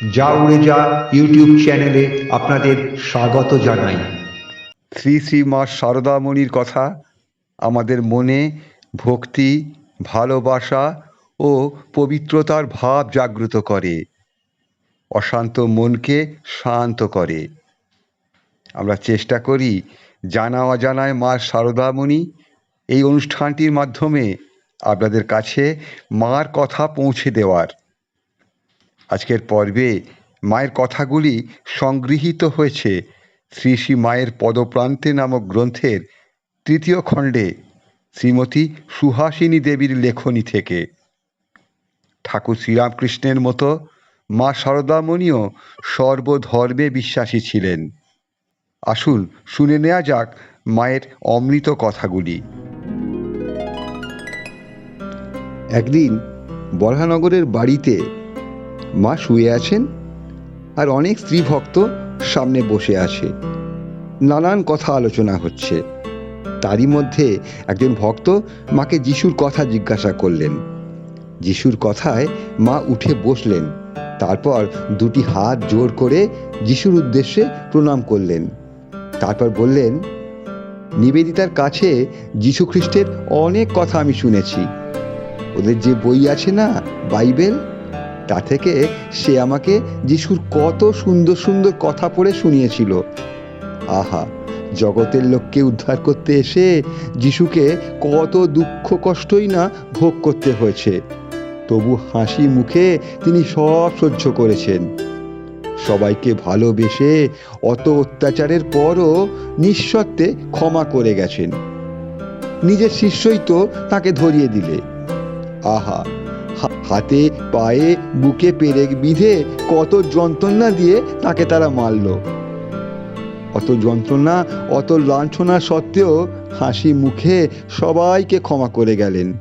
যা উড়ে যা ইউটিউব চ্যানেলে আপনাদের স্বাগত জানাই। শ্রী শ্রী মা সারদামণির কথা, আমাদের মনে ভক্তি, ভালোবাসা ও পবিত্রতার ভাব জাগ্রত করে, অশান্ত মনকে শান্ত করে। আমরা চেষ্টা করি জানা অজানায় মা সারদামণি এই অনুষ্ঠানটির মাধ্যমে আপনাদের কাছে মার কথা পৌঁছে দেওয়ার। আজকের পর্বে মায়ের কথাগুলি সংগৃহীত হয়েছে শ্রী শ্রী মায়ের পদপ্রান্তে নামক গ্রন্থের তৃতীয় খণ্ডে, শ্রীমতী সুহাসিনী দেবীর লেখনী থেকে। ঠাকুর শ্রীরামকৃষ্ণের মতো মা শারদামণিও সর্বধর্মে বিশ্বাসী ছিলেন। আসুন শুনে নেওয়া যাক মায়ের অমৃত কথাগুলি। একদিন বরহানগরের বাড়িতে মা শুয়ে আছেন আর অনেক স্ত্রী ভক্ত সামনে বসে আছে। নানান কথা আলোচনা হচ্ছে। তারই মধ্যে একজন ভক্ত মাকে যিশুর কথা জিজ্ঞাসা করলেন। যিশুর কথায় মা উঠে বসলেন, তারপর দুটি হাত জোর করে যিশুর উদ্দেশ্যে প্রণাম করলেন। তারপর বললেন, নিবেদিতার কাছে যীশু খ্রিস্টের অনেক কথা আমি শুনেছি। ওদের যে বই আছে না, বাইবেল তা থেকে সে আমাকে যিশুর কত সুন্দর সুন্দর কথা পড়ে শুনিয়েছিল। আহা, জগতের লোককে উদ্ধার করতে এসে যিশুকে কত দুঃখ কষ্টই না ভোগ করতে হয়েছে। তবু হাসি মুখে তিনি সব সহ্য করেছেন। সবাইকে ভালোবেসে অত অত্যাচারের পরও নিঃশর্তে ক্ষমা করে গেছেন। নিজের শিষ্যই তো তাকে ধরিয়ে দিলে। আহা হাতে পায়ে বুকে পেরেক বিঁধে কত যন্ত্রণা দিয়ে তাকে তারা মারল। অত যন্ত্রণা, অত লাঞ্ছনা সত্ত্বেও হাসি মুখে সবাইকে ক্ষমা করে গেলেন।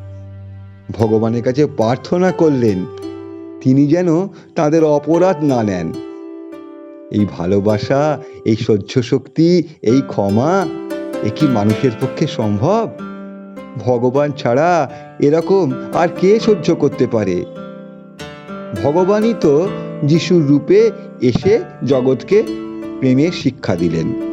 ভগবানের কাছে প্রার্থনা করলেন, তিনি যেন তাদের অপরাধ না নেন। এই ভালোবাসা, এই সহ্য শক্তি, এই ক্ষমা, এ কি মানুষের পক্ষে সম্ভব? ভগবান ছাড়া এরকম আর কে সহ্য করতে পারে? ভগবানই তো যিশুর রূপে এসে জগৎকে প্রেমের শিক্ষা দিলেন।